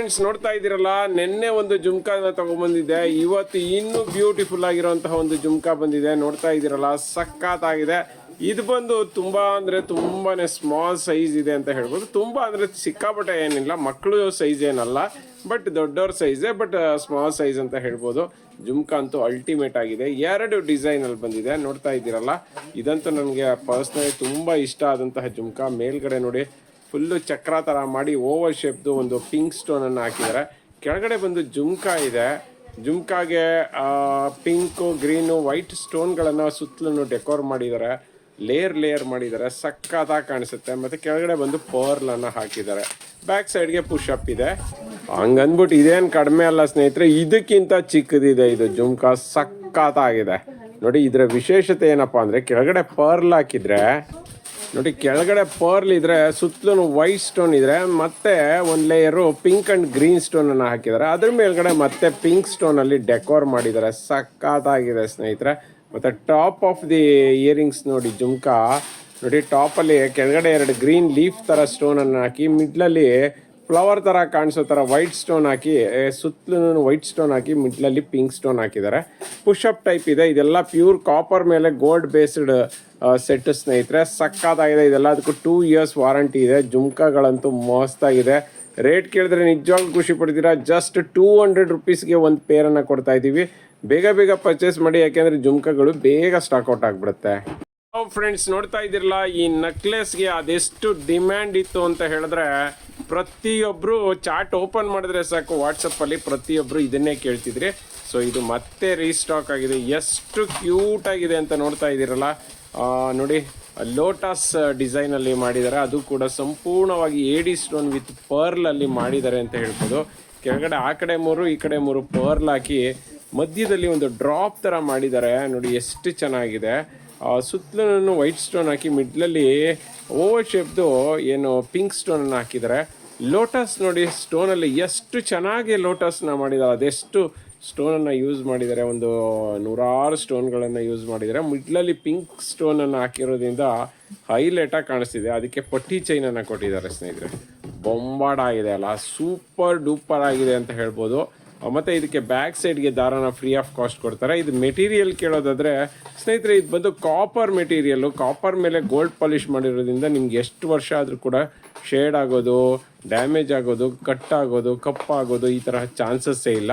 Friends ನೋಡ್ತಾ ಇದ್ದೀರಲ್ಲ, ನಿನ್ನೆ ಒಂದು ಜುಮ್ಕಾನ ತಗೊಂಡ್ಬಂದಿದ್ದೆ ಇವತ್ತು ಇನ್ನೂ ಬ್ಯೂಟಿಫುಲ್ ಆಗಿರುವಂತಹ ಒಂದು ಜುಮ್ಕಾ ಬಂದಿದೆ. ನೋಡ್ತಾ ಇದ್ದೀರಲ್ಲ, ಸಖತ್ತಾಗಿದೆ. ಇದು ಬಂದು ತುಂಬಾ ಅಂದ್ರೆ ತುಂಬಾನೇ ಸ್ಮಾಲ್ ಸೈಜ್ ಇದೆ ಅಂತ ಹೇಳ್ಬೋದು. ತುಂಬಾ ಅಂದ್ರೆ ಸಿಕ್ಕಾಪಟ್ಟೆ ಏನಿಲ್ಲ, ಮಕ್ಕಳು ಸೈಜ್ ಏನಲ್ಲ ಬಟ್ ದೊಡ್ಡವ್ರ ಸೈಜೇ ಬಟ್ ಸ್ಮಾಲ್ ಸೈಜ್ ಅಂತ ಹೇಳ್ಬೋದು. ಜುಮ್ಕಾ ಅಂತೂ ಅಲ್ಟಿಮೇಟ್ ಆಗಿದೆ. ಎರಡು ಡಿಸೈನ್ ಅಲ್ಲಿ ಬಂದಿದೆ. ನೋಡ್ತಾ ಇದ್ದೀರಲ್ಲ, ಇದಂತೂ ನನಗೆ ಪರ್ಸ್ನಲಿ ತುಂಬಾ ಇಷ್ಟ ಆದಂತಹ ಜುಮ್ಕಾ. ಮೇಲ್ಗಡೆ ನೋಡಿ ಫುಲ್ಲು ಚಕ್ರ ಥರ ಮಾಡಿ ಓವರ್ ಶೇಪ್ದು ಒಂದು ಪಿಂಕ್ ಸ್ಟೋನನ್ನು ಹಾಕಿದ್ದಾರೆ. ಕೆಳಗಡೆ ಬಂದು ಜುಮ್ಕಾ ಇದೆ. ಜುಮ್ಕಾಗೆ ಪಿಂಕು, ಗ್ರೀನು, ವೈಟ್ ಸ್ಟೋನ್ಗಳನ್ನು ಸುತ್ತಲೂ ಡೆಕೋರ್ ಮಾಡಿದ್ದಾರೆ. ಲೇಯರ್ ಲೇಯರ್ ಮಾಡಿದ್ದಾರೆ. ಸಕ್ಕತ್ತಾಗಿ ಕಾಣಿಸುತ್ತೆ. ಮತ್ತು ಕೆಳಗಡೆ ಬಂದು ಪರ್ಲನ್ನು ಹಾಕಿದ್ದಾರೆ. ಬ್ಯಾಕ್ ಸೈಡ್ಗೆ ಪುಷ್ ಅಪ್ ಇದೆ. ಹಂಗಂದ್ಬಿಟ್ಟು ಇದೇನು ಕಡಿಮೆ ಅಲ್ಲ ಸ್ನೇಹಿತರೆ, ಇದಕ್ಕಿಂತ ಚಿಕ್ಕದಿದೆ ಇದು ಜುಮ್ಕಾ. ಸಕ್ಕತ್ತಾಗಿದೆ. ನೋಡಿ, ಇದರ ವಿಶೇಷತೆ ಏನಪ್ಪ ಅಂದರೆ, ಕೆಳಗಡೆ ಪರ್ಲ್ ಹಾಕಿದ್ರೆ ನೋಡಿ, ಕೆಳಗಡೆ ಪರ್ಲ್ ಇದ್ರೆ, ಸುತ್ತಲೂ ವೈಟ್ ಸ್ಟೋನ್ ಇದ್ರೆ, ಮತ್ತೆ ಒಂದು layer pink and green stone ಅನ್ನ ಹಾಕಿದ್ದಾರೆ ಅದ್ರ ಮೇಲ್ಗಡೆ ಮತ್ತೆ ಪಿಂಕ್ ಸ್ಟೋನ್ ಅಲ್ಲಿ ಡೆಕೋರ್ ಮಾಡಿದ್ದಾರೆ ಸಕ್ಕತ್ತಾಗಿದೆ ಸ್ನೇಹಿತರೆ. ಮತ್ತೆ ಟಾಪ್ ಆಫ್ ದಿ ಇಯರಿಂಗ್ಸ್ ನೋಡಿ, ಜುಮ್ಕಾ. ನೋಡಿ ಟಾಪ್ ಅಲ್ಲಿ ಕೆಳಗಡೆ ಎರಡು ಗ್ರೀನ್ ಲೀಫ್ ತರ ಸ್ಟೋನ್ ಅನ್ನ ಹಾಕಿ ಮಿಡ್ಲಲ್ಲಿ ಫ್ಲವರ್ ತರ ಕಾಣಿಸೋ ತರ ವೈಟ್ ಸ್ಟೋನ್ ಹಾಕಿ ಸುತ್ತಲೂ ವೈಟ್ ಸ್ಟೋನ್ ಹಾಕಿ ಮಿಡ್ಲಲ್ಲಿ ಪಿಂಕ್ ಸ್ಟೋನ್ ಹಾಕಿದ್ದಾರೆ ಪುಷ್ ಅಪ್ ಟೈಪ್ ಇದೆ. ಇದೆಲ್ಲ ಪ್ಯೂರ್ ಕಾಪರ್ ಮೇಲೆ ಗೋಲ್ಡ್ ಬೇಸ್ಡ್ ಸೆಟ್ ಸ್ನೇಹಿತರೆ, ಸಕ್ಕತ್ತಾಗಿದೆ ಇದೆಲ್ಲ. ಅದಕ್ಕೂ ಟೂ ಇಯರ್ಸ್ ವಾರಂಟಿ ಇದೆ. ಜುಮ್ಕಾಗಳಂತೂ ಮಸ್ತಾಗಿದೆ ರೇಟ್ ಕೇಳಿದ್ರೆ ನಿಜವಾಗ್ಲೂ ಖುಷಿ ಪಡ್ತೀರಾ? ಜಸ್ಟ್ ಟೂ ಹಂಡ್ರೆಡ್ ರುಪೀಸ್ಗೆ ಒಂದು ಪೇರನ್ನು ಕೊಡ್ತಾ ಇದ್ದೀವಿ. ಬೇಗ ಬೇಗ ಪರ್ಚೇಸ್ ಮಾಡಿ, ಯಾಕೆಂದರೆ ಜುಮ್ಕಾಗಳು ಬೇಗ ಸ್ಟಾಕ್ಔಟ್ ಆಗಿಬಿಡುತ್ತೆ. ಫ್ರೆಂಡ್ಸ್ ನೋಡ್ತಾ ಇದ್ದೀರಲ್ಲ, ಈ ನೆಕ್ಲೆಸ್ಗೆ ಅದೆಷ್ಟು ಡಿಮ್ಯಾಂಡ್ ಇತ್ತು ಅಂತ ಹೇಳಿದ್ರೆ ಪ್ರತಿಯೊಬ್ಬರು ಚಾಟ್ ಓಪನ್ ಮಾಡಿದ್ರೆ ಸಾಕು. ವಾಟ್ಸಪ್ಪಲ್ಲಿ ಪ್ರತಿಯೊಬ್ಬರು ಇದನ್ನೇ ಕೇಳ್ತಿದ್ರಿ. ಸೊ ಇದು ಮತ್ತೆ ರೀಸ್ಟಾಕ್ ಆಗಿದೆ. ಎಷ್ಟು ಕ್ಯೂಟ್ ಆಗಿದೆ ಅಂತ ನೋಡ್ತಾ ಇದ್ದೀರಲ್ಲ. ನೋಡಿ ಲೋಟಸ್ ಡಿಸೈನ್ ಅಲ್ಲಿ ಮಾಡಿದ್ದಾರೆ ಅದು ಕೂಡ ಸಂಪೂರ್ಣವಾಗಿ ಏಡಿ ಸ್ಟೋನ್ ವಿತ್ ಪರ್ಲ್ ಅಲ್ಲಿ ಮಾಡಿದ್ದಾರೆ ಅಂತ ಹೇಳ್ಬೋದು. ಕೆಳಗಡೆ ಆ ಕಡೆ ಮೂರು, ಈ ಕಡೆ ಮೂರು ಪರ್ಲ್ ಹಾಕಿ ಮಧ್ಯದಲ್ಲಿ ಒಂದು ಡ್ರಾಪ್ ತರ ಮಾಡಿದ್ದಾರೆ ನೋಡಿ, ಎಷ್ಟು ಚೆನ್ನಾಗಿದೆ. ಸುತ್ತಲೂ ವೈಟ್ ಸ್ಟೋನ್ ಹಾಕಿ ಮಿಡ್ಲಲ್ಲಿ ಓವರ್ ಶೇಪ್ದು ಏನು ಪಿಂಕ್ ಸ್ಟೋನನ್ನು ಹಾಕಿದ್ದಾರೆ ಲೋಟಸ್ ನೋಡಿ ಸ್ಟೋನಲ್ಲಿ ಎಷ್ಟು ಚೆನ್ನಾಗಿ ಲೋಟಸ್ನ ಮಾಡಿದ್ದಾರೆ ಅದೆಷ್ಟು ಸ್ಟೋನನ್ನು ಯೂಸ್ ಮಾಡಿದ್ದಾರೆ, ಒಂದು ನೂರಾರು ಸ್ಟೋನ್ಗಳನ್ನು ಯೂಸ್ ಮಾಡಿದ್ದಾರೆ. ಮಿಡ್ಲಲ್ಲಿ ಪಿಂಕ್ ಸ್ಟೋನನ್ನು ಹಾಕಿರೋದ್ರಿಂದ ಹೈಲೈಟಾಗಿ ಕಾಣಿಸ್ತಿದೆ. ಅದಕ್ಕೆ ಪಟ್ಟಿ ಚೈನನ್ನು ಕೊಟ್ಟಿದ್ದಾರೆ ಸ್ನೇಹಿತರೆ. ಬೊಂಬಾಡ ಆಗಿದೆ ಅಲ್ಲ. ಸೂಪರ್ ಡೂಪರ್ ಆಗಿದೆ ಅಂತ ಹೇಳ್ಬೋದು. ಮತ್ತು ಇದಕ್ಕೆ ಬ್ಯಾಕ್ ಸೈಡ್ಗೆ ದಾರನ ಫ್ರೀ ಆಫ್ ಕಾಸ್ಟ್ ಕೊಡ್ತಾರೆ. ಇದು ಮೆಟೀರಿಯಲ್ ಕೇಳೋದಾದರೆ, ಸ್ನೇಹಿತರೆ, ಇದು ಬಂದು ಕಾಪರ್ ಮೆಟೀರಿಯಲ್ಲು ಕಾಪರ್ ಮೇಲೆ ಗೋಲ್ಡ್ ಪಾಲಿಷ್ ಮಾಡಿರೋದ್ರಿಂದ ನಿಮ್ಗೆ ಎಷ್ಟು ವರ್ಷ ಆದರೂ ಕೂಡ ಶೇಡ್ ಆಗೋದು ಡ್ಯಾಮೇಜ್ ಆಗೋದು ಕಟ್ ಆಗೋದು, ಕಪ್ಪಾಗೋದು ಈ ಥರ ಚಾನ್ಸಸ್ಸೇ ಇಲ್ಲ.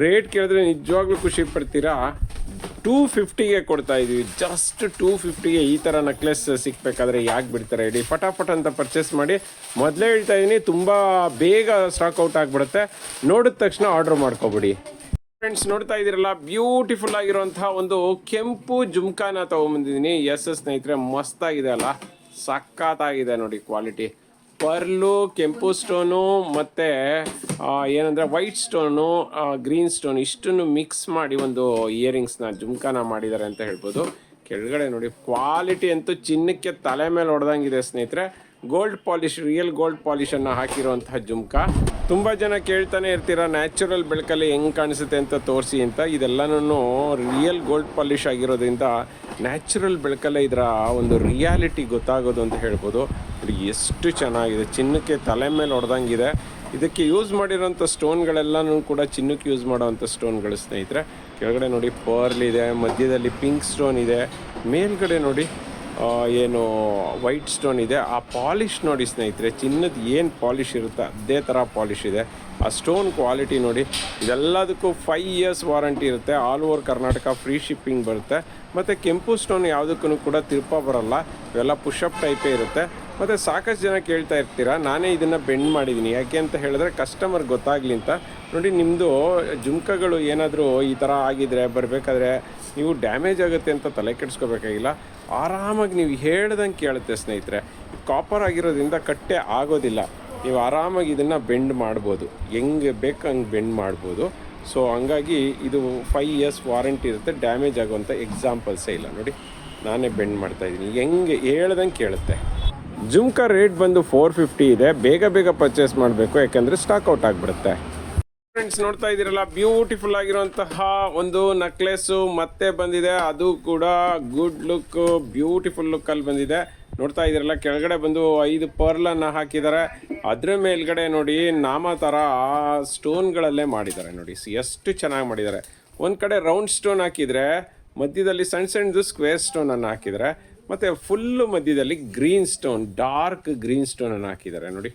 ರೇಟ್ ಕೇಳಿದ್ರೆ ನಿಜವಾಗ್ಲೂ ಖುಷಿ ಪಡ್ತೀರಾ? ಟೂ ಫಿಫ್ಟಿಗೆ ಕೊಡ್ತಾ ಇದೀವಿ. ಜಸ್ಟ್ ಟೂ ಫಿಫ್ಟಿಗೆ ಈ ಥರ ನೆಕ್ಲೆಸ್ ಸಿಕ್ಬೇಕಾದ್ರೆ ಯಾಕೆ ಬಿಡ್ತಾರೆ ಹೇಳಿ. ಫಟಾಫಟ್ ಅಂತ ಪರ್ಚೇಸ್ ಮಾಡಿ. ಮೊದಲೇ ಹೇಳ್ತಾ ಇದ್ದೀನಿ ತುಂಬ ಬೇಗ ಸ್ಟಾಕ್ ಔಟ್ ಆಗಿಬಿಡುತ್ತೆ. ನೋಡಿದ ತಕ್ಷಣ ಆರ್ಡರ್ ಮಾಡ್ಕೊಬಿಡಿ. ಫ್ರೆಂಡ್ಸ್ ನೋಡ್ತಾ ಇದ್ದೀರಲ್ಲ ಬ್ಯೂಟಿಫುಲ್ ಆಗಿರುವಂತಹ ಒಂದು ಕೆಂಪು ಜುಮ್ಕಾನ ತಗೊಂಬಂದಿದ್ದೀನಿ. ಎಸ್ ಎಸ್ ಸ್ನೇಹಿತರೆ, ಮಸ್ತಾಗಿದೆ ಅಲ್ಲ. ಸಖತ್ತಾಗಿದೆ ನೋಡಿ ಕ್ವಾಲಿಟಿ ಪರ್ಲು, ಕೆಂಪು ಸ್ಟೋನು ಮತ್ತು ಏನಂದರೆ ವೈಟ್ ಸ್ಟೋನು ಗ್ರೀನ್ ಸ್ಟೋನ್ ಇಷ್ಟನ್ನು ಮಿಕ್ಸ್ ಮಾಡಿ ಒಂದು ಇಯರಿಂಗ್ಸ್ನ ಜುಮ್ಕಾನ ಮಾಡಿದ್ದಾರೆ ಅಂತ ಹೇಳ್ಬೋದು. ಕೆಳಗಡೆ ನೋಡಿ, ಕ್ವಾಲಿಟಿ ಅಂತೂ ಚಿನ್ನಕ್ಕೆ ತಲೆ ಮೇಲೆ ಹೊಡೆದಂಗಿದೆ ಸ್ನೇಹಿತರೆ. ಗೋಲ್ಡ್ ಪಾಲಿಶ್, ರಿಯಲ್ ಗೋಲ್ಡ್ ಪಾಲಿಶನ್ನು ಹಾಕಿರುವಂತಹ ಜುಮ್ಕಾ. ತುಂಬ ಜನ ಕೇಳ್ತಾನೆ ಇರ್ತೀರ ನ್ಯಾಚುರಲ್ ಬೆಳಕಲ್ಲಿ ಹೆಂಗೆ ಕಾಣಿಸುತ್ತೆ ಅಂತ ತೋರಿಸಿ ಅಂತ. ಇದೆಲ್ಲನೂ ರಿಯಲ್ ಗೋಲ್ಡ್ ಪಾಲಿಶ್ ಆಗಿರೋದ್ರಿಂದ ನ್ಯಾಚುರಲ್ ಬೆಳಕಲ್ಲೇ ಇದರ ಒಂದು ರಿಯಾಲಿಟಿ ಗೊತ್ತಾಗೋದು ಅಂತ ಹೇಳ್ಬೋದು. ಇದು ಎಷ್ಟು ಚೆನ್ನಾಗಿದೆ. ಚಿನ್ನಕ್ಕೆ ತಲೆ ಮೇಲೆ ಹೊಡೆದಂಗಿದೆ ಇದಕ್ಕೆ ಯೂಸ್ ಮಾಡಿರೋಂಥ ಸ್ಟೋನ್ಗಳೆಲ್ಲನೂ ಕೂಡ ಚಿನ್ನಕ್ಕೆ ಯೂಸ್ ಮಾಡೋವಂಥ ಸ್ಟೋನ್ಗಳು ಸ್ನೇಹಿತರೆ. ಕೆಳಗಡೆ ನೋಡಿ ಪರ್ಲ್ ಇದೆ, ಮಧ್ಯದಲ್ಲಿ ಪಿಂಕ್ ಸ್ಟೋನ್ ಇದೆ. ಮೇಲ್ಗಡೆ ನೋಡಿ ಏನು ವೈಟ್ ಸ್ಟೋನ್ ಇದೆ. ಆ ಪಾಲಿಶ್ ನೋಡಿ ಸ್ನೇಹಿತರೆ, ಚಿನ್ನದ ಏನು ಪಾಲಿಶ್ ಇರುತ್ತೆ ಅದೇ ಥರ ಪಾಲಿಶ್ ಇದೆ. ಆ ಸ್ಟೋನ್ ಕ್ವಾಲಿಟಿ ನೋಡಿ, ಇದೆಲ್ಲದಕ್ಕೂ ಫೈವ್ ಇಯರ್ಸ್ ವಾರಂಟಿ ಇರುತ್ತೆ. All over Karnataka free shipping ಬರುತ್ತೆ. ಮತ್ತು ಕೆಂಪು ಸ್ಟೋನ್ ಯಾವುದಕ್ಕೂ ಕೂಡ ತಿರುಪ ಬರಲ್ಲ. ಇವೆಲ್ಲ ಪುಷಪ್ ಟೈಪೇ ಇರುತ್ತೆ. ಮತ್ತು ಸಾಕಷ್ಟು ಜನ ಕೇಳ್ತಾ ಇರ್ತೀರಾ, ನಾನೇ ಇದನ್ನು ಬೆಂಡ್ ಮಾಡಿದ್ದೀನಿ ಯಾಕೆ ಅಂತ ಹೇಳಿದ್ರೆ ಕಸ್ಟಮರ್ ಗೊತ್ತಾಗಲಿ ಅಂತ. ನೋಡಿ ನಿಮ್ಮದು ಜುಮ್ಕಗಳು ಏನಾದರೂ ಈ ಥರ ಆಗಿದ್ರೆ, ಬರಬೇಕಾದ್ರೆ ನೀವು ಡ್ಯಾಮೇಜ್ ಆಗುತ್ತೆ ಅಂತ ತಲೆ ಕೆಡಿಸ್ಕೋಬೇಕಾಗಿಲ್ಲ. ಆರಾಮಾಗಿ ನೀವು ಹೇಳ್ದಂಗೆ ಕೇಳುತ್ತೆ ಸ್ನೇಹಿತರೆ. ಕಾಪರ್ ಆಗಿರೋದ್ರಿಂದ ಕಟ್ಟೆ ಆಗೋದಿಲ್ಲ. ನೀವು ಆರಾಮಾಗಿ ಇದನ್ನು ಬೆಂಡ್ ಮಾಡ್ಬೋದು. ಹೆಂಗೆ ಬೇಕು ಹಂಗೆ ಬೆಂಡ್ ಮಾಡ್ಬೋದು. ಸೊ ಹಂಗಾಗಿ ಇದು ಫೈವ್ ಇಯರ್ಸ್ ವಾರಂಟಿ ಇರುತ್ತೆ. ಡ್ಯಾಮೇಜ್ ಆಗುವಂಥ ಎಕ್ಸಾಂಪಲ್ಸೇ ಇಲ್ಲ. ನೋಡಿ, ನಾನೇ ಬೆಂಡ್ ಮಾಡ್ತಾ ಇದ್ದೀನಿ. ಹೆಂಗೆ ಹೇಳ್ದಂಗೆ ಕೇಳುತ್ತೆ. ಜುಮ್ಕಾ ರೇಟ್ ಬಂದು ಫೋರ್ ಫಿಫ್ಟಿ ಇದೆ. ಬೇಗ ಬೇಗ ಪರ್ಚೇಸ್ ಮಾಡಬೇಕು. ಯಾಕೆಂದರೆ ಸ್ಟಾಕ್ ಔಟ್ ಆಗಿಬಿಡುತ್ತೆ. ಫ್ರೆಂಡ್ಸ್ ನೋಡ್ತಾ ಇದ್ದೀರಲ್ಲ ಬ್ಯೂಟಿಫುಲ್ ಆಗಿರುವಂತಹ ಒಂದು ನೆಕ್ಲೆಸ್ ಮತ್ತೆ ಬಂದಿದೆ. ಅದು ಕೂಡ ಗುಡ್ ಲುಕ್ ಬ್ಯೂಟಿಫುಲ್ ಲುಕ್ ಅಲ್ಲಿ ಬಂದಿದೆ. ನೋಡ್ತಾ ಇದ್ದೀರಲ್ಲ, ಕೆಳಗಡೆ ಬಂದು ಐದು ಪರ್ಲನ್ನು ಹಾಕಿದ್ದಾರೆ. ಅದ್ರ ಮೇಲ್ಗಡೆ ನೋಡಿ ನಾಮ ಥರ ಸ್ಟೋನ್ಗಳಲ್ಲೇ ಮಾಡಿದ್ದಾರೆ. ನೋಡಿ ಎಷ್ಟು ಚೆನ್ನಾಗಿ ಮಾಡಿದ್ದಾರೆ. ಒಂದು ಕಡೆ ರೌಂಡ್ ಸ್ಟೋನ್ ಹಾಕಿದರೆ, ಮಧ್ಯದಲ್ಲಿ ಸಣ್ಣ ಸಣ್ಣದು ಸ್ಕ್ವೇರ್ ಸ್ಟೋನನ್ನು ಹಾಕಿದ್ದಾರೆ. ಮತ್ತು ಫುಲ್ಲು ಮಧ್ಯದಲ್ಲಿ ಗ್ರೀನ್ ಸ್ಟೋನ್ ಡಾರ್ಕ್ ಗ್ರೀನ್ ಸ್ಟೋನನ್ನು ಹಾಕಿದ್ದಾರೆ. ನೋಡಿ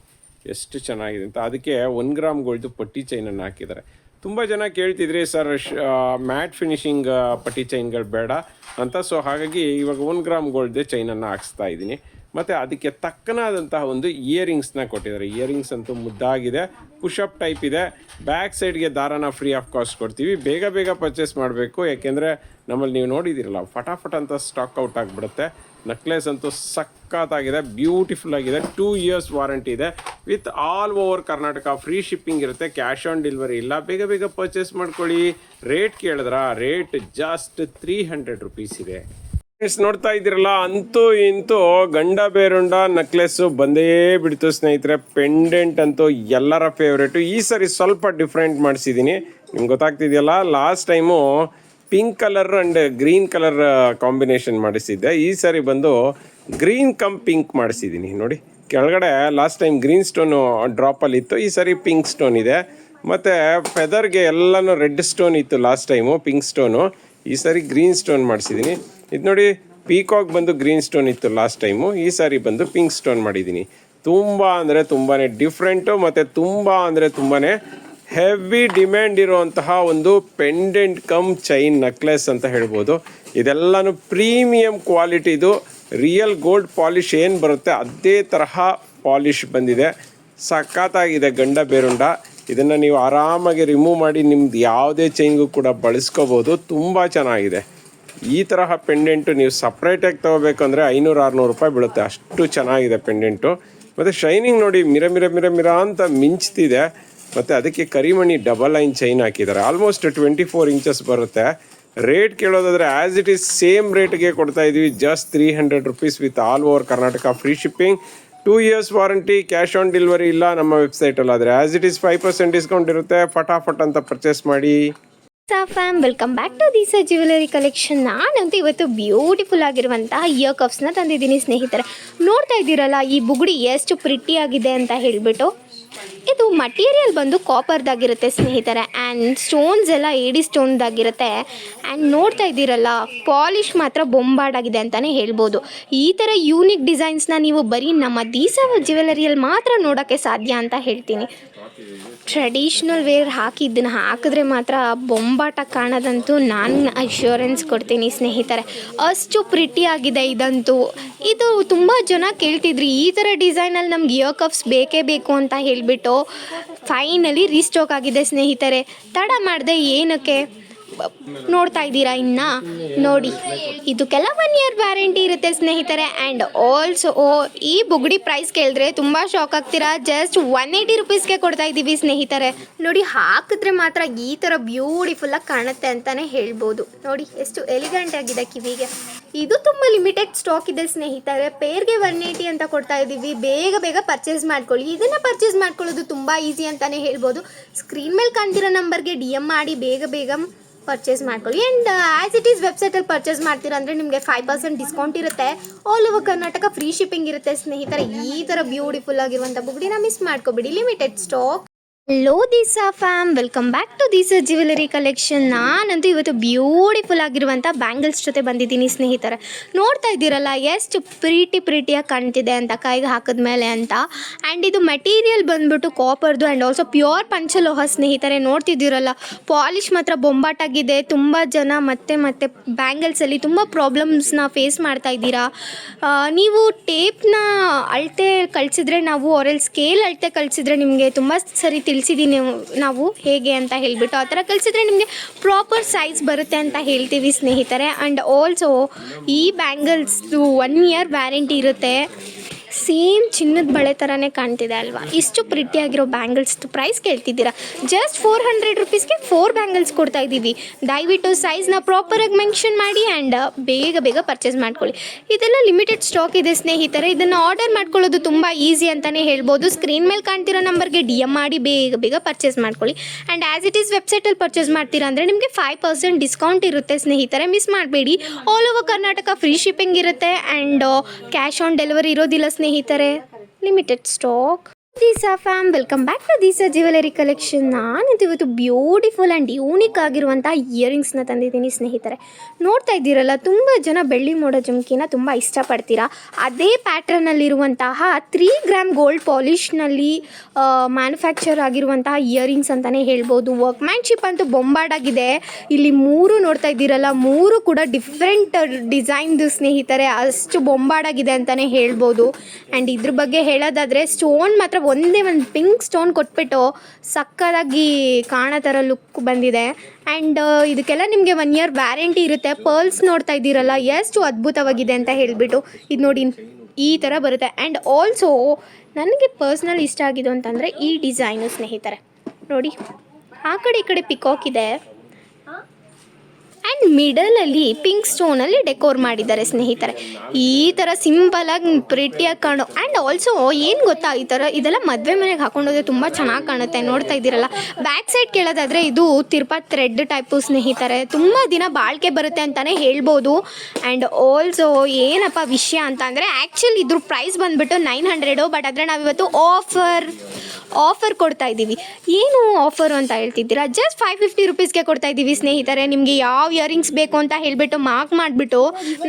ಎಷ್ಟು ಚೆನ್ನಾಗಿದೆ ಅಂತ. ಅದಕ್ಕೆ ಒನ್ ಗ್ರಾಮ್ ಗೋಲ್ಡ್ದು ಪಟ್ಟಿ ಚೈನನ್ನು ಹಾಕಿದ್ದಾರೆ. ತುಂಬ ಜನ ಕೇಳ್ತಿದ್ರಿ, ಸರ್ ಮ್ಯಾಟ್ ಫಿನಿಶಿಂಗ್ ಪಟ್ಟಿ ಚೈನ್ಗಳು ಬೇಡ ಅಂತ. ಸೊ ಹಾಗಾಗಿ ಇವಾಗ ಒನ್ ಗ್ರಾಮ್ ಗೋಲ್ಡ್ದೇ ಚೈನನ್ನು ಹಾಕಿಸ್ತಾ ಇದ್ದೀನಿ. ಮತ್ತು ಅದಕ್ಕೆ ತಕ್ಕನಾದಂತಹ ಒಂದು ಇಯರಿಂಗ್ಸ್ನ ಕೊಟ್ಟಿದ್ದಾರೆ. ಇಯರಿಂಗ್ಸ್ ಅಂತೂ ಮುದ್ದಾಗಿದೆ. ಪುಷಪ್ ಟೈಪ್ ಇದೆ. ಬ್ಯಾಕ್ ಸೈಡ್ಗೆ ದಾರನ ಫ್ರೀ ಆಫ್ ಕಾಸ್ಟ್ ಕೊಡ್ತೀವಿ. ಬೇಗ ಬೇಗ ಪರ್ಚೇಸ್ ಮಾಡಬೇಕು. ಯಾಕೆಂದರೆ ನಮ್ಮಲ್ಲಿ ನೀವು ನೋಡಿದ್ದೀರಲ್ಲ, ಫಟಾಫಟ್ ಅಂತ ಸ್ಟಾಕ್ ಔಟ್ ಆಗಿಬಿಡುತ್ತೆ. ನೆಕ್ಲೆಸ್ ಅಂತೂ ಸಖತ್ತಾಗಿದೆ ಬ್ಯೂಟಿಫುಲ್ ಆಗಿದೆ. ಟೂ ಇಯರ್ಸ್ ವಾರಂಟಿ ಇದೆ. With all over Karnataka free shipping ಇರುತ್ತೆ. ಕ್ಯಾಶ್ ಆನ್ ಡೆಲಿವರಿ ಇಲ್ಲ. ಬೇಗ ಬೇಗ ಪರ್ಚೇಸ್ ಮಾಡ್ಕೊಳ್ಳಿ. ರೇಟ್ ಕೇಳಿದ್ರ? Rate just three hundred rupees ಇದೆ. ನೋಡ್ತಾ ಇದ್ದೀರಲ್ಲ, ಅಂತೂ ಇಂತೂ ಗಂಡ ಬೇರುಂಡ ನೆಕ್ಲೆಸ್ ಬಂದೇ ಬಿಡ್ತು ಸ್ನೇಹಿತರೆ. ಪೆಂಡೆಂಟ್ ಅಂತೂ ಎಲ್ಲರ ಫೇವ್ರೇಟು ಈ ಸರಿ ಸ್ವಲ್ಪ ಡಿಫ್ರೆಂಟ್ ಮಾಡಿಸಿದ್ದೀನಿ ನಿಮ್ಗೆ ಗೊತ್ತಾಗ್ತಿದೆಯಲ್ಲ last time pink colour and green colour combination ಮಾಡಿಸಿದ್ದೆ. ಈ ಸರಿ ಬಂದು ಗ್ರೀನ್ ಕಮ್ ಪಿಂಕ್ ಮಾಡಿಸಿದ್ದೀನಿ ನೋಡಿ, ಕೆಳಗಡೆ ಲಾಸ್ಟ್ ಟೈಮ್ ಗ್ರೀನ್ ಸ್ಟೋನು ಡ್ರಾಪಲ್ಲಿ ಇತ್ತು. ಈ ಸರಿ ಪಿಂಕ್ ಸ್ಟೋನ್ ಇದೆ. ಮತ್ತು ಫೆದರ್ಗೆ ಎಲ್ಲನೂ ರೆಡ್ ಸ್ಟೋನ್ ಇತ್ತು ಲಾಸ್ಟ್ ಟೈಮು ಪಿಂಕ್ ಸ್ಟೋನು ಈ ಸಾರಿ ಗ್ರೀನ್ ಸ್ಟೋನ್ ಮಾಡಿಸಿದ್ದೀನಿ ಇದು ನೋಡಿ ಪೀಕಾಕ್ ಬಂದು ಗ್ರೀನ್ ಸ್ಟೋನ್ ಇತ್ತು ಲಾಸ್ಟ್ ಟೈಮು ಈ ಸಾರಿ ಬಂದು ಪಿಂಕ್ ಸ್ಟೋನ್ ಮಾಡಿದ್ದೀನಿ ತುಂಬ ಅಂದರೆ ತುಂಬಾ ಡಿಫ್ರೆಂಟು ಮತ್ತು ತುಂಬ ಅಂದರೆ ತುಂಬಾ ಹೆವಿ ಡಿಮ್ಯಾಂಡ್ ಇರುವಂತಹ ಒಂದು ಪೆಂಡೆಂಟ್ ಕಮ್ ಚೈನ್ ನೆಕ್ಲೆಸ್ ಅಂತ ಹೇಳ್ಬೋದು. ಇದೆಲ್ಲನೂ ಪ್ರೀಮಿಯಂ ಕ್ವಾಲಿಟಿದು ರಿಯಲ್ ಗೋಲ್ಡ್ ಪಾಲಿಶ್ ಏನು ಬರುತ್ತೆ, ಅದೇ ತರಹ ಪಾಲಿಶ್ ಬಂದಿದೆ. ಸಖತ್ತಾಗಿದೆ ಗಂಡ ಬೇರುಂಡ. ಇದನ್ನು ನೀವು ಆರಾಮಾಗಿ ರಿಮೂವ್ ಮಾಡಿ, ನಿಮ್ದು ಯಾವುದೇ ಚೈನ್ಗೂ ಕೂಡ ಬಳಸ್ಕೋಬೋದು. ತುಂಬ ಚೆನ್ನಾಗಿದೆ. ಈ ತರಹ ಪೆಂಡೆಂಟು ನೀವು ಸಪ್ರೇಟಾಗಿ ತೊಗೋಬೇಕಂದ್ರೆ ಐನೂರು ಆರುನೂರು ರೂಪಾಯಿ ಬೀಳುತ್ತೆ. ಅಷ್ಟು ಚೆನ್ನಾಗಿದೆ ಪೆಂಡೆಂಟು. ಮತ್ತು ಶೈನಿಂಗ್ ನೋಡಿ ಮಿರ ಮಿರ ಮಿರ ಮಿರ ಅಂತ ಮಿಂಚ್ತಿದೆ. ಮತ್ತು ಅದಕ್ಕೆ ಕರಿಮಣಿ ಡಬಲ್ ಲೈನ್ ಚೈನ್ ಹಾಕಿದ್ದಾರೆ. ಆಲ್ಮೋಸ್ಟ್ ಟ್ವೆಂಟಿ ಫೋರ್ ಇಂಚಸ್ ಬರುತ್ತೆ. ರೇಟ್ ಕೇಳೋದಾದರೆ ಆ್ಯಸ್ ಇಟ್ ಈಸ್ ಸೇಮ್ ರೇಟ್ಗೆ ಕೊಡ್ತಾ ಇದೀವಿ. Just three hundred rupees with all over Karnataka free shipping two years warranty cash on delivery ಇಲ್ಲ ನಮ್ಮ ವೆಬ್ಸೈಟಲ್ಲಿ ಆದರೆ as it is five percent discount ಇರುತ್ತೆ. ಫಟಾಫಟ್ ಅಂತ ಪರ್ಚೇಸ್ ಮಾಡಿ. Fam welcome back to Disa jewellery collection ನಾನಂತೂ ಇವತ್ತು ಬ್ಯೂಟಿಫುಲ್ ಆಗಿರುವಂತಹ ಇಯರ್ ಕಪ್ಸ್ನ ತಂದಿದ್ದೀನಿ, ಸ್ನೇಹಿತರೆ. ನೋಡ್ತಾ ಇದ್ದೀರಲ್ಲ, ಈ ಬುಗುಡಿ ಎಷ್ಟು ಪ್ರಿಟಿ ಆಗಿದೆ ಅಂತ ಹೇಳಿಬಿಟ್ಟು. ಇದು ಮಟೀರಿಯಲ್ ಬಂದು ಕಾಪರ್ದಾಗಿರುತ್ತೆ ಸ್ನೇಹಿತರೆ. ಆ್ಯಂಡ್ ಸ್ಟೋನ್ಸ್ ಎಲ್ಲ ಏಡಿ ಸ್ಟೋನ್ದಾಗಿರುತ್ತೆ ಆ್ಯಂಡ್ ನೋಡ್ತಾ ಇದ್ದೀರಲ್ಲ ಪಾಲಿಶ್ ಮಾತ್ರ ಬೊಂಬಾಡಾಗಿದೆ ಅಂತಲೇ ಹೇಳ್ಬೋದು. ಈ ಥರ ಯೂನಿಕ್ ಡಿಸೈನ್ಸ್ನ ನೀವು ಬರೀ ನಮ್ಮ ದೀಸಾ ಜ್ಯುವೆಲರಿಯಲ್ಲಿ ಮಾತ್ರ ನೋಡೋಕ್ಕೆ ಸಾಧ್ಯ ಅಂತ ಹೇಳ್ತೀನಿ. ಟ್ರೆಡಿಷ್ನಲ್ ವೇರ್ ಹಾಕಿ ಇದನ್ನು ಹಾಕಿದ್ರೆ ಮಾತ್ರ ಬೊಂಬಾಟ ಕಾಣೋದಂತೂ ನಾನು ಅಶ್ಯೂರೆನ್ಸ್ ಕೊಡ್ತೀನಿ ಸ್ನೇಹಿತರೆ. ಅಷ್ಟು ಪ್ರಿಟಿ ಆಗಿದೆ ಇದಂತೂ. ಇದು ತುಂಬ ಜನ ಕೇಳ್ತಿದ್ರಿ, ಈ ಥರ ಡಿಸೈನಲ್ಲಿ ನಮ್ಗೆ ಇಯರ್ ಕಫ್ಸ್ ಬೇಕೇ ಬೇಕು ಅಂತ ಹೇಳಿಬಿಟ್ಟು ಫೈನಲಿ ರೀಸ್ಟಾಕ್ ಆಗಿದೆ ಸ್ನೇಹಿತರೆ. ತಡ ಮಾಡಿದೆ ಏನಕ್ಕೆ? ನೋಡ್ತಾ ಇದ್ದೀರಾ ಇನ್ನ? ನೋಡಿ, ಇದಕ್ಕೆಲ್ಲ ಒನ್ ಇಯರ್ ವ್ಯಾರಂಟಿ ಇರುತ್ತೆ ಸ್ನೇಹಿತರೆ. ಆ್ಯಂಡ್ ಆಲ್ಸೋ ಈ ಬುಗುಡಿ ಪ್ರೈಸ್ ಕೇಳಿದ್ರೆ ತುಂಬ ಶಾಕ್ ಆಗ್ತೀರಾ? ಜಸ್ಟ್ ಒನ್ ಏಯ್ಟಿ ರುಪೀಸ್ಗೆ ಕೊಡ್ತಾ ಇದ್ದೀವಿ ಸ್ನೇಹಿತರೆ. ನೋಡಿ, ಹಾಕಿದ್ರೆ ಮಾತ್ರ ಈ ಥರ ಬ್ಯೂಟಿಫುಲ್ಲಾಗಿ ಕಾಣುತ್ತೆ ಅಂತಲೇ ಹೇಳ್ಬೋದು. ನೋಡಿ, ಎಷ್ಟು ಎಲಿಗೆಂಟ್ ಆಗಿದೆ ಕಿವಿಗೆ. ಇದು ತುಂಬ ಲಿಮಿಟೆಡ್ ಸ್ಟಾಕ್ ಇದೆ ಸ್ನೇಹಿತರೆ. ಪೇರ್ಗೆ ಒನ್ ಏಯ್ಟಿ ಅಂತ ಕೊಡ್ತಾ ಇದ್ದೀವಿ. ಬೇಗ ಬೇಗ ಪರ್ಚೇಸ್ ಮಾಡ್ಕೊಳ್ಳಿ. ಇದನ್ನು ಪರ್ಚೇಸ್ ಮಾಡ್ಕೊಳ್ಳೋದು ತುಂಬ ಈಸಿ ಅಂತಲೇ ಹೇಳ್ಬೋದು. ಸ್ಕ್ರೀನ್ ಮೇಲೆ ಕಾಣ್ತಿರೋ ನಂಬರ್ಗೆ ಡಿ ಎಂ ಮಾಡಿ, ಬೇಗ ಬೇಗ ಪರ್ಚೇಸ್ ಮಾಡ್ಕೊಳ್ಳಿ. ಆ್ಯಂಡ್ ಆ್ಯಸ್ ಇಟ್ ಈಸ್ ವೆಬ್ಸೈಟಲ್ಲಿ ಪರ್ಚೇಸ್ ಮಾಡ್ತೀರಾ ಅಂದ್ರೆ ನಿಮಗೆ ಫೈವ್ ಪರ್ಸೆಂಟ್ ಡಿಸ್ಕೌಂಟ್ ಇರುತ್ತೆ. All over Karnataka free shipping ಇರುತ್ತೆ, ಸ್ನೇಹಿತರೆ. ಈ ಥರ ಬ್ಯೂಟಿಫುಲ್ ಆಗಿರುವಂಥ ಬುಗ್ಡಿನ ಮಿಸ್ ಮಾಡ್ಕೋಬೇಡಿ. Limited stock hello Disa fam welcome back to Disa jewellery collection ನಾನಂತೂ ಇವತ್ತು ಬ್ಯೂಟಿಫುಲ್ ಆಗಿರುವಂಥ ಬ್ಯಾಂಗಲ್ಸ್ ಜೊತೆ ಬಂದಿದ್ದೀನಿ ಸ್ನೇಹಿತರೆ. ನೋಡ್ತಾ ಇದ್ದೀರಲ್ಲ, ಎಷ್ಟು ಪ್ರೀಟಿ ಪ್ರೀಟಿಯಾಗಿ ಕಾಣ್ತಿದೆ ಅಂತ, ಕೈಗೆ ಹಾಕಿದ್ಮೇಲೆ ಅಂತ. ಆ್ಯಂಡ್ ಇದು ಮೆಟೀರಿಯಲ್ ಬಂದ್ಬಿಟ್ಟು ಕಾಪರ್ದು ಆ್ಯಂಡ್ ಆಲ್ಸೋ ಪ್ಯೂರ್ ಪಂಚಲೋಹ ಸ್ನೇಹಿತರೆ, ನೋಡ್ತಿದ್ದೀರಲ್ಲ. ಪಾಲಿಶ್ ಮಾತ್ರ ಬೊಂಬಾಟಾಗಿದೆ. ತುಂಬ ಜನ ಮತ್ತೆ ಮತ್ತೆ ಬ್ಯಾಂಗಲ್ಸಲ್ಲಿ ತುಂಬ ಪ್ರಾಬ್ಲಮ್ಸ್ನ ಫೇಸ್ ಮಾಡ್ತಾ ಇದ್ದೀರಾ. ನೀವು ಟೇಪ್ನ ಅಳತೆ ಕಳಿಸಿದ್ರೆ, ನಾವು ಅವರಲ್ಲಿ ಸ್ಕೇಲ್ ಅಳತೆ ಕಳಿಸಿದ್ರೆ ನಿಮಗೆ ತುಂಬ ಸರಿ ತಿಳಿಸಿದ್ದೀನಿ ನಾವು ಹೇಗೆ ಅಂತ ಹೇಳಿಬಿಟ್ಟು ಆ ಥರ ಕಲಿಸಿದ್ರೆ ನಿಮಗೆ ಪ್ರಾಪರ್ ಸೈಜ್ ಬರುತ್ತೆ ಅಂತ ಹೇಳ್ತೀವಿ ಸ್ನೇಹಿತರೆ. ಆ್ಯಂಡ್ ಆಲ್ಸೋ ಈ ಬ್ಯಾಂಗಲ್ಸ್ದು ಒನ್ ಇಯರ್ ವ್ಯಾರಂಟಿ ಇರುತ್ತೆ. ಸೇಮ್ ಚಿನ್ನದ ಬಳೆ ಥರನೇ ಕಾಣ್ತಿದೆ ಅಲ್ವಾ? ಇಷ್ಟು ಪ್ರಿಟಿಯಾಗಿರೋ ಬ್ಯಾಂಗಲ್ಸ್ ಪ್ರೈಸ್ ಕೇಳ್ತಿದ್ದೀರಾ? ಜಸ್ಟ್ ಫೋರ್ ಹಂಡ್ರೆಡ್ ರುಪೀಸ್ಗೆ ಫೋರ್ ಬ್ಯಾಂಗಲ್ಸ್ ಕೊಡ್ತಾ ಇದ್ದೀವಿ. ದಯವಿಟ್ಟು ಸೈಜ್ನ ಪ್ರಾಪರಾಗಿ ಮೆನ್ಷನ್ ಮಾಡಿ ಆ್ಯಂಡ್ ಬೇಗ ಬೇಗ ಪರ್ಚೇಸ್ ಮಾಡ್ಕೊಳ್ಳಿ. ಇದೆಲ್ಲ ಲಿಮಿಟೆಡ್ ಸ್ಟಾಕ್ ಇದೆ ಸ್ನೇಹಿತರೆ. ಇದನ್ನು ಆರ್ಡರ್ ಮಾಡ್ಕೊಳ್ಳೋದು ತುಂಬ ಈಸಿ ಅಂತಲೇ ಹೇಳ್ಬೋದು. ಸ್ಕ್ರೀನ್ ಮೇಲೆ ಕಾಣ್ತಿರೋ ನಂಬರ್ಗೆ ಡಿ ಎಂ ಮಾಡಿ ಬೇಗ ಬೇಗ ಪರ್ಚೇಸ್ ಮಾಡ್ಕೊಳ್ಳಿ. ಆ್ಯಂಡ್ ಆ್ಯಸ್ ಇಟ್ ಈಸ್ ವೆಬ್ಸೈಟಲ್ಲಿ ಪರ್ಚೇಸ್ ಮಾಡ್ತೀರಾ ಅಂದರೆ ನಿಮಗೆ ಫೈವ್ ಪರ್ಸೆಂಟ್ ಡಿಸ್ಕೌಂಟ್ ಇರುತ್ತೆ ಸ್ನೇಹಿತರೆ. ಮಿಸ್ ಮಾಡಬೇಡಿ. All over Karnataka free shipping ಇರುತ್ತೆ. ಆ್ಯಂಡ್ ಕ್ಯಾಶ್ ಆನ್ ಡೆಲಿವರಿ ಇರೋದಿಲ್ಲ ಸ್ನೇಹಿತರೆ. Limited stock ದೀಸಾ fam, welcome back to ದೀಸಾ jewellery collection. ನಾನು ಇವತ್ತು ಬ್ಯೂಟಿಫುಲ್ ಆ್ಯಂಡ್ ಯೂನಿಕ್ ಆಗಿರುವಂಥ ಇಯರಿಂಗ್ಸ್ನ ತಂದಿದ್ದೀನಿ ಸ್ನೇಹಿತರೆ. ನೋಡ್ತಾ ಇದ್ದೀರಲ್ಲ, ತುಂಬ ಜನ ಬೆಳ್ಳಿ ಮೋಡ ಜುಮ್ಕಿನ ತುಂಬ ಇಷ್ಟಪಡ್ತೀರಾ? ಅದೇ ಪ್ಯಾಟ್ರನ್ನಲ್ಲಿರುವಂತಹ ತ್ರೀ ಗ್ರಾಮ್ ಗೋಲ್ಡ್ ಪಾಲಿಷ್ನಲ್ಲಿ ಮ್ಯಾನುಫ್ಯಾಕ್ಚರ್ ಆಗಿರುವಂತಹ ಇಯರಿಂಗ್ಸ್ ಅಂತಲೇ ಹೇಳ್ಬೋದು. ವರ್ಕ್ಮ್ಯಾನ್ಶಿಪ್ ಅಂತೂ ಬೊಂಬಾಡಾಗಿದೆ. ಇಲ್ಲಿ ಮೂರು ನೋಡ್ತಾ ಇದ್ದೀರಲ್ಲ, ಮೂರು ಕೂಡ ಡಿಫ್ರೆಂಟ್ ಡಿಸೈನ್ದು ಸ್ನೇಹಿತರೆ. ಅಷ್ಟು ಬೊಂಬಾಡಾಗಿದೆ ಅಂತಲೇ ಹೇಳ್ಬೋದು. ಆ್ಯಂಡ್ ಇದ್ರ ಬಗ್ಗೆ ಹೇಳೋದಾದರೆ ಸ್ಟೋನ್ ಮಾತ್ರ ಒಂದೇ ಒಂದು ಪಿಂಕ್ ಸ್ಟೋನ್ ಕೊಟ್ಬಿಟ್ಟು ಸಕ್ಕದಾಗಿ ಕಾಣೋ ಥರ ಲುಕ್ ಬಂದಿದೆ. ಆ್ಯಂಡ್ ಇದಕ್ಕೆಲ್ಲ ನಿಮಗೆ ಒನ್ ಇಯರ್ ವ್ಯಾರಂಟಿ ಇರುತ್ತೆ. ಪರ್ಲ್ಸ್ ನೋಡ್ತಾ ಇದ್ದೀರಲ್ಲ, ಎಷ್ಟು ಅದ್ಭುತವಾಗಿದೆ ಅಂತ ಹೇಳಿಬಿಟ್ಟು ಇದು ನೋಡಿ ಈ ಥರ ಬರುತ್ತೆ. ಆ್ಯಂಡ್ ಆಲ್ಸೋ ನನಗೆ ಪರ್ಸ್ನಲ್ ಇಷ್ಟ ಆಗಿದ್ದು ಅಂತಂದರೆ ಈ ಡಿಸೈನು ಸ್ನೇಹಿತರೆ. ನೋಡಿ, ಆ ಕಡೆ ಈ ಕಡೆ ಪಿಕಾಕ್ ಇದೆ. ಆ್ಯಂಡ್ ಮಿಡಲಲ್ಲಿ ಪಿಂಕ್ ಸ್ಟೋನಲ್ಲಿ ಡೆಕೋರ್ ಮಾಡಿದ್ದಾರೆ ಸ್ನೇಹಿತರೆ. ಈ ಥರ ಸಿಂಪಲಾಗಿ ಪ್ರಿಟಿಯಾಗಿ ಕಾಣೋ ಆ್ಯಂಡ್ ಆಲ್ಸೋ ಏನು ಗೊತ್ತಾ ಈ ಥರ ಇದೆಲ್ಲ ಮದುವೆ ಮನೆಗೆ ಹಾಕೊಂಡೋದ್ರೆ ತುಂಬ ಚೆನ್ನಾಗಿ ಕಾಣುತ್ತೆ ನೋಡ್ತಾ ಇದ್ದೀರಲ್ಲ. ಬ್ಯಾಕ್ ಸೈಡ್ ಕೇಳೋದಾದರೆ ಇದು ತಿರುಪಾ ಥ್ರೆಡ್ ಟೈಪು ಸ್ನೇಹಿತರೆ. ತುಂಬ ದಿನ ಬಾಳಿಕೆ ಬರುತ್ತೆ ಅಂತಲೇ ಹೇಳ್ಬೋದು. ಆ್ಯಂಡ್ ಆಲ್ಸೋ ಏನಪ್ಪ ವಿಷಯ ಅಂತ ಅಂದರೆ ಆ್ಯಕ್ಚುಲಿ ಇದ್ರ ಪ್ರೈಸ್ ಬಂದುಬಿಟ್ಟು ನೈನ್ ಹಂಡ್ರೆಡು ಬಟ್ ಆದರೆ ನಾವಿವತ್ತು ಆಫರ್ ಆಫರ್ ಕೊಡ್ತಾ ಇದ್ದೀವಿ. ಏನು ಆಫರು ಅಂತ ಹೇಳ್ತಿದ್ದೀರಾ? ಜಸ್ಟ್ ಫೈವ್ ಫಿಫ್ಟಿ ರುಪೀಸ್ಗೆ ಕೊಡ್ತಾ ಇದ್ದೀವಿ ಸ್ನೇಹಿತರೆ. ನಿಮಗೆ ಯಾವ ಇಯರಿಂಗ್ಸ್ ಬೇಕು ಅಂತ ಹೇಳಿಬಿಟ್ಟು ಮಾರ್ಕ್ ಮಾಡಿಬಿಟ್ಟು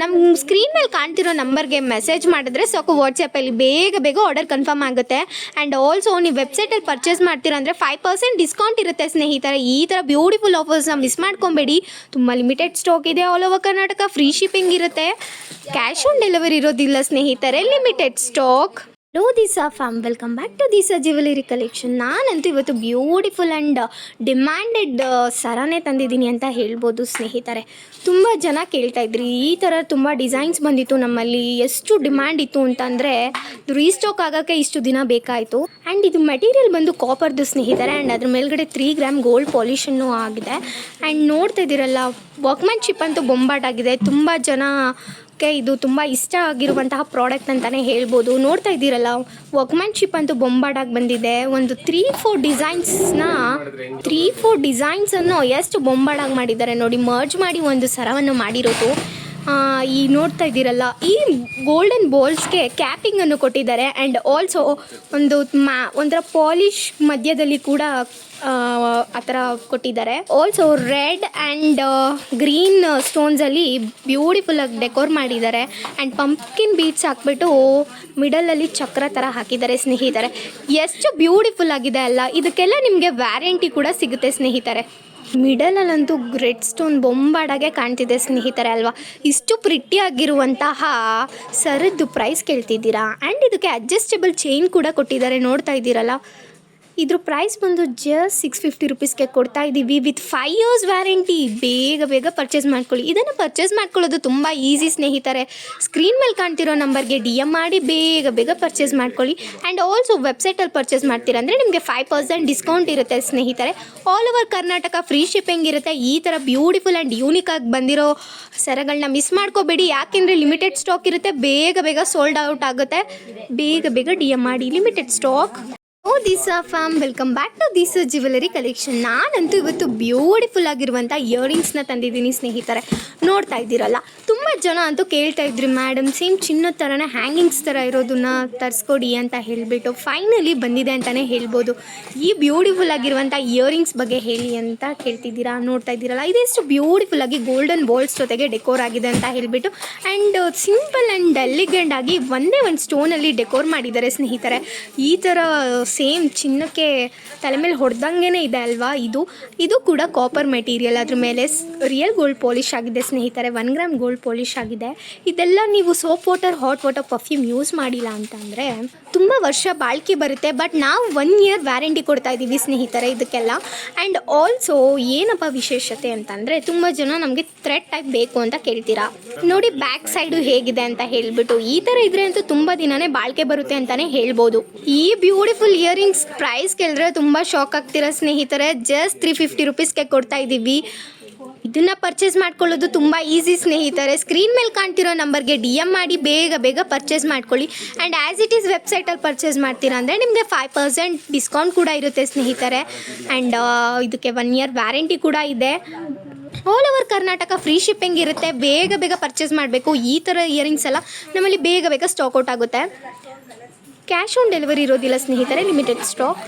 ನಮ್ಮ ಸ್ಕ್ರೀನ್ ಮೇಲೆ ಕಾಣ್ತಿರೋ ನಂಬರ್ಗೆ ಮೆಸೇಜ್ ಮಾಡಿದ್ರೆ ಸಾಕು ವಾಟ್ಸಪ್ಪಲ್ಲಿ ಬೇಗ ಬೇಗ ಆರ್ಡರ್ ಕನ್ಫರ್ಮ್ ಆಗುತ್ತೆ. ಆ್ಯಂಡ್ ಆಲ್ಸೋ ನೀವು ವೆಬ್ಸೈಟಲ್ಲಿ ಪರ್ಚೇಸ್ ಮಾಡ್ತೀರಾ ಅಂದರೆ ಫೈವ್ ಪರ್ಸೆಂಟ್ ಡಿಸ್ಕೌಂಟ್ ಇರುತ್ತೆ ಸ್ನೇಹಿತರೆ. ಈ ಥರ ಬ್ಯೂಟಿಫುಲ್ ಆಫರ್ಸ್ನ ಮಿಸ್ ಮಾಡ್ಕೊಬೇಡಿ. ತುಂಬ ಲಿಮಿಟೆಡ್ ಸ್ಟಾಕ್ ಇದೆ all over Karnataka. Free shipping ಇರುತ್ತೆ. ಕ್ಯಾಶ್ ಆನ್ ಡೆಲಿವರಿ ಇರೋದಿಲ್ಲ ಸ್ನೇಹಿತರೆ. Limited stock hello ದಿಸಾ fam welcome back to ದಿಸಾ jewellery collection ನಾನಂತೂ ಇವತ್ತು ಬ್ಯೂಟಿಫುಲ್ ಆ್ಯಂಡ್ ಡಿಮ್ಯಾಂಡೆಡ್ ಸರನೇ ತಂದಿದ್ದೀನಿ ಅಂತ ಹೇಳ್ಬೋದು ಸ್ನೇಹಿತರೆ. ತುಂಬ ಜನ ಕೇಳ್ತಾ ಇದ್ರಿ, ಈ ಥರ ತುಂಬ ಡಿಸೈನ್ಸ್ ಬಂದಿತ್ತು ನಮ್ಮಲ್ಲಿ. ಎಷ್ಟು ಡಿಮ್ಯಾಂಡ್ ಇತ್ತು ಅಂತಂದರೆ ರೀಸ್ಟಾಕ್ ಆಗೋಕ್ಕೆ ಇಷ್ಟು ದಿನ ಬೇಕಾಯಿತು. ಆ್ಯಂಡ್ ಇದು ಮೆಟೀರಿಯಲ್ ಬಂದು ಕಾಪರ್ದು ಸ್ನೇಹಿತರೆ. ಆ್ಯಂಡ್ ಅದ್ರ ಮೇಲ್ಗಡೆ ತ್ರೀ ಗ್ರಾಮ್ ಗೋಲ್ಡ್ ಪಾಲಿಷನ್ನು ಆಗಿದೆ. ಆ್ಯಂಡ್ ನೋಡ್ತಾ ಇದ್ದೀರಲ್ಲ ವರ್ಕ್ಮ್ಯಾನ್ಶಿಪ್ ಅಂತೂ ಬೊಂಬಾಟಾಗಿದೆ ತುಂಬ ಜನ ಕ್ಕೆ ಇದು ತುಂಬ ಇಷ್ಟ ಆಗಿರುವಂತಹ ಪ್ರಾಡಕ್ಟ್ ಅಂತಲೇ ಹೇಳ್ಬೋದು. ನೋಡ್ತಾ ಇದ್ದೀರಲ್ಲ ವರ್ಕ್ಮ್ಯಾನ್ಶಿಪ್ ಅಂತೂ ಬೊಂಬಾಡಾಗಿ ಬಂದಿದೆ. ಒಂದು ತ್ರೀ ಫೋರ್ ಡಿಸೈನ್ಸ್ನ ತ್ರೀ ಫೋರ್ ಡಿಸೈನ್ಸನ್ನು ಎಷ್ಟು ಬೊಂಬಾಡಾಗಿ ಮಾಡಿದ್ದಾರೆ ನೋಡಿ ಮರ್ಜ್ ಮಾಡಿ ಒಂದು ಸರವನ್ನು ಮಾಡಿರೋದು. ಈ ನೋಡ್ತಾ ಇದ್ದೀರಲ್ಲ ಈ ಗೋಲ್ಡನ್ ಬಾಲ್ಸ್ಗೆ ಕ್ಯಾಪಿಂಗನ್ನು ಕೊಟ್ಟಿದ್ದಾರೆ ಆ್ಯಂಡ್ ಆಲ್ಸೋ ಒಂದು ಮ್ಯಾ ಒಂಥರ ಪಾಲಿಶ್ ಮಧ್ಯದಲ್ಲಿ ಕೂಡ ಆ, ಆ ಥರ ಕೊಟ್ಟಿದ್ದಾರೆ. ಆಲ್ಸೋ ರೆಡ್ ಆ್ಯಂಡ್ ಗ್ರೀನ್ ಸ್ಟೋನ್ಸಲ್ಲಿ ಬ್ಯೂಟಿಫುಲ್ಲಾಗಿ ಡೆಕೋರ್ ಮಾಡಿದ್ದಾರೆ. ಆ್ಯಂಡ್ ಪಂಪ್ಕಿನ್ ಬೀಟ್ಸ್ ಹಾಕ್ಬಿಟ್ಟು ಮಿಡಲಲ್ಲಿ ಚಕ್ರ ಥರ ಹಾಕಿದ್ದಾರೆ ಸ್ನೇಹಿತರೆ. ಎಷ್ಟು ಬ್ಯೂಟಿಫುಲ್ ಆಗಿದೆ ಅಲ್ಲ ಇದಕ್ಕೆಲ್ಲ ನಿಮಗೆ ವ್ಯಾರಂಟಿ ಕೂಡ ಸಿಗುತ್ತೆ ಸ್ನೇಹಿತರೆ. ಮಿಡಲಲ್ಲಂತೂ ರೆಡ್ ಸ್ಟೋನ್ ಬೊಂಬಾಡಾಗೆ ಕಾಣ್ತಿದೆ ಸ್ನೇಹಿತರೆ ಅಲ್ವಾ? ಇಷ್ಟು ಪ್ರಿಟ್ಟಿಯಾಗಿರುವಂತಹ ಸರದ್ದು ಪ್ರೈಸ್ ಕೇಳ್ತಿದ್ದೀರಾ? ಆ್ಯಂಡ್ ಇದಕ್ಕೆ ಅಡ್ಜಸ್ಟೇಬಲ್ ಚೈನ್ ಕೂಡ ಕೊಟ್ಟಿದ್ದಾರೆ, ನೋಡ್ತಾ ಇದ್ದೀರಲ್ಲ? ಇದ್ರ ಪ್ರೈಸ್ ಬಂದು ಜಸ್ಟ್ ಸಿಕ್ಸ್ ಫಿಫ್ಟಿ ರುಪೀಸ್ಗೆ ಕೊಡ್ತಾ ಇದ್ದೀವಿ ವಿತ್ ಫೈವ್ ಇಯರ್ಸ್ ವ್ಯಾರಂಟಿ ಬೇಗ ಬೇಗ ಪರ್ಚೇಸ್ ಮಾಡ್ಕೊಳ್ಳಿ. ಇದನ್ನು ಪರ್ಚೇಸ್ ಮಾಡ್ಕೊಳ್ಳೋದು ತುಂಬ ಈಸಿ ಸ್ನೇಹಿತರೆ. ಸ್ಕ್ರೀನ್ ಮೇಲೆ ಕಾಣ್ತಿರೋ ನಂಬರ್ಗೆ ಡಿ ಎಂ ಮಾಡಿ ಬೇಗ ಬೇಗ ಪರ್ಚೇಸ್ ಮಾಡ್ಕೊಳ್ಳಿ. ಆ್ಯಂಡ್ ಆಲ್ಸೋ ವೆಬ್ಸೈಟಲ್ಲಿ ಪರ್ಚೇಸ್ ಮಾಡ್ತೀರಾ ಅಂದರೆ ನಿಮಗೆ ಫೈವ್ ಪರ್ಸೆಂಟ್ ಡಿಸ್ಕೌಂಟ್ ಇರುತ್ತೆ ಸ್ನೇಹಿತರೆ. All over Karnataka free shipping ಇರುತ್ತೆ. ಈ ಥರ ಬ್ಯೂಟಿಫುಲ್ ಆ್ಯಂಡ್ ಯೂನಿಕ್ ಆಗಿ ಬಂದಿರೋ ಸರಗಳನ್ನ ಮಿಸ್ ಮಾಡ್ಕೋಬೇಡಿ. ಯಾಕೆಂದರೆ ಲಿಮಿಟೆಡ್ ಸ್ಟಾಕ್ ಇರುತ್ತೆ. ಬೇಗ ಬೇಗ ಸೋಲ್ಡ್ ಔಟ್ ಆಗುತ್ತೆ. ಬೇಗ ಬೇಗ ಡಿ ಎಂ ಮಾಡಿ. Limited stock oh, ದಿಸಾ fam welcome back to ದಿಸಾ jewellery collection. ನಾನಂತೂ ಇವತ್ತು ಬ್ಯೂಟಿಫುಲ್ ಆಗಿರುವಂಥ ಇಯರಿಂಗ್ಸ್ನ ತಂದಿದ್ದೀನಿ ಸ್ನೇಹಿತರೆ. ನೋಡ್ತಾ ಇದ್ದೀರಲ್ಲ, ತುಂಬ ಜನ ಅಂತೂ ಕೇಳ್ತಾ ಇದ್ರಿ ಮೇಡಮ್ ಸೇಮ್ ಚಿನ್ನದ ಥರನೇ ಹ್ಯಾಂಗಿಂಗ್ಸ್ ಥರ ಇರೋದನ್ನ ತರಿಸ್ಕೊಡಿ ಅಂತ ಹೇಳಿಬಿಟ್ಟು ಫೈನಲಿ ಬಂದಿದೆ ಅಂತಲೇ ಹೇಳ್ಬೋದು. ಈ ಬ್ಯೂಟಿಫುಲ್ ಆಗಿರುವಂಥ ಇಯರಿಂಗ್ಸ್ ಬಗ್ಗೆ ಹೇಳಿ ಅಂತ ಕೇಳ್ತಿದ್ದೀರಾ? ನೋಡ್ತಾ ಇದ್ದೀರಲ್ಲ, ಇದೆಷ್ಟು ಬ್ಯೂಟಿಫುಲ್ ಆಗಿ ಗೋಲ್ಡನ್ ಬಾಲ್ಸ್ ಜೊತೆಗೆ ಡೆಕೋರ್ ಆಗಿದೆ ಅಂತ ಹೇಳಿಬಿಟ್ಟು ಆ್ಯಂಡ್ ಸಿಂಪಲ್ ಆ್ಯಂಡ್ ಎಲಿಗೆಂಟ್ ಆಗಿ ಒಂದೇ ಒಂದು ಸ್ಟೋನಲ್ಲಿ ಡೆಕೋರ್ ಮಾಡಿದ್ದಾರೆ ಸ್ನೇಹಿತರೆ. ಈ ಥರ ಸೇಮ್ ಚಿನ್ನಕ್ಕೆ ತಲೆ ಮೇಲೆ ಹೊಡೆದಂಗೆ ಇದೆ ಅಲ್ವಾ ಇದು? ಇದು ಕೂಡ ಕಾಪರ್ ಮೆಟೀರಿಯಲ್ ಅದ್ರ ಮೇಲೆ ರಿಯಲ್ ಗೋಲ್ಡ್ ಪಾಲಿಶ್ ಆಗಿದೆ ಸ್ನೇಹಿತರೆ. ಒನ್ ಗ್ರಾಮ್ ಗೋಲ್ಡ್ ಪಾಲಿಶ್ ಆಗಿದೆ. ಇದೆಲ್ಲ ನೀವು soap water hot water perfume use ಮಾಡಿಲ್ಲ ಅಂತಂದರೆ ತುಂಬ ವರ್ಷ ಬಾಳಿಕೆ ಬರುತ್ತೆ. ಬಟ್ ನಾವು ಒನ್ ಇಯರ್ ವ್ಯಾರಂಟಿ ಕೊಡ್ತಾ ಇದ್ದೀವಿ ಸ್ನೇಹಿತರೆ ಇದಕ್ಕೆಲ್ಲ. ಆ್ಯಂಡ್ ಆಲ್ಸೋ ಏನಪ್ಪ ವಿಶೇಷತೆ ಅಂತಂದರೆ ತುಂಬ ಜನ ನಮಗೆ ಥ್ರೆಡ್ ಟೈಪ್ ಬೇಕು ಅಂತ ಕೇಳ್ತೀರಾ? ನೋಡಿ ಬ್ಯಾಕ್ ಸೈಡು ಹೇಗಿದೆ ಅಂತ ಹೇಳ್ಬಿಟ್ಟು ಈ ಥರ ಇದ್ರೆ ಅಂತೂ ತುಂಬ ದಿನನೇ ಬಾಳಿಕೆ ಬರುತ್ತೆ ಅಂತಲೇ ಹೇಳ್ಬೋದು. ಈ ಬ್ಯೂಟಿಫುಲ್ ಇಯರಿಂಗ್ಸ್ ಪ್ರೈಸ್ ಕೇಳಿದ್ರೆ ತುಂಬ ಶಾಕ್ ಆಗ್ತೀರಾ ಸ್ನೇಹಿತರೆ. ಜಸ್ಟ್ ತ್ರೀ ಫಿಫ್ಟಿ ರುಪೀಸ್ಗೆ ಕೊಡ್ತಾ ಇದ್ದೀವಿ. ಇದನ್ನು ಪರ್ಚೇಸ್ ಮಾಡ್ಕೊಳ್ಳೋದು ತುಂಬ ಈಸಿ ಸ್ನೇಹಿತರೆ. ಸ್ಕ್ರೀನ್ ಮೇಲೆ ಕಾಣ್ತಿರೋ ನಂಬರ್ಗೆ ಡಿ ಎಂ ಮಾಡಿ ಬೇಗ ಬೇಗ ಪರ್ಚೇಸ್ ಮಾಡ್ಕೊಳ್ಳಿ. ಆ್ಯಂಡ್ ಆ್ಯಸ್ ಇಟ್ ಈಸ್ ವೆಬ್ಸೈಟಲ್ಲಿ ಪರ್ಚೇಸ್ ಮಾಡ್ತೀರಾ ಅಂದರೆ ನಿಮಗೆ ಫೈವ್ ಪರ್ಸೆಂಟ್ ಡಿಸ್ಕೌಂಟ್ ಕೂಡ ಇರುತ್ತೆ ಸ್ನೇಹಿತರೆ. ಆ್ಯಂಡ್ ಇದಕ್ಕೆ ಒನ್ ಇಯರ್ ವ್ಯಾರಂಟಿ ಕೂಡ ಇದೆ. All over Karnataka free shipping ಇರುತ್ತೆ. ಬೇಗ ಬೇಗ ಪರ್ಚೇಸ್ ಮಾಡಬೇಕು. ಈ ಥರ ಇಯರಿಂಗ್ಸ್ ಎಲ್ಲ ನಮ್ಮಲ್ಲಿ ಬೇಗ ಬೇಗ ಸ್ಟಾಕ್ ಔಟ್ ಆಗುತ್ತೆ. ಕ್ಯಾಶ್ ಆನ್ ಡೆಲಿವರಿ ಇರೋದಿಲ್ಲ ಸ್ನೇಹಿತರೆ ಲಿಮಿಟೆಡ್ ಸ್ಟಾಕ್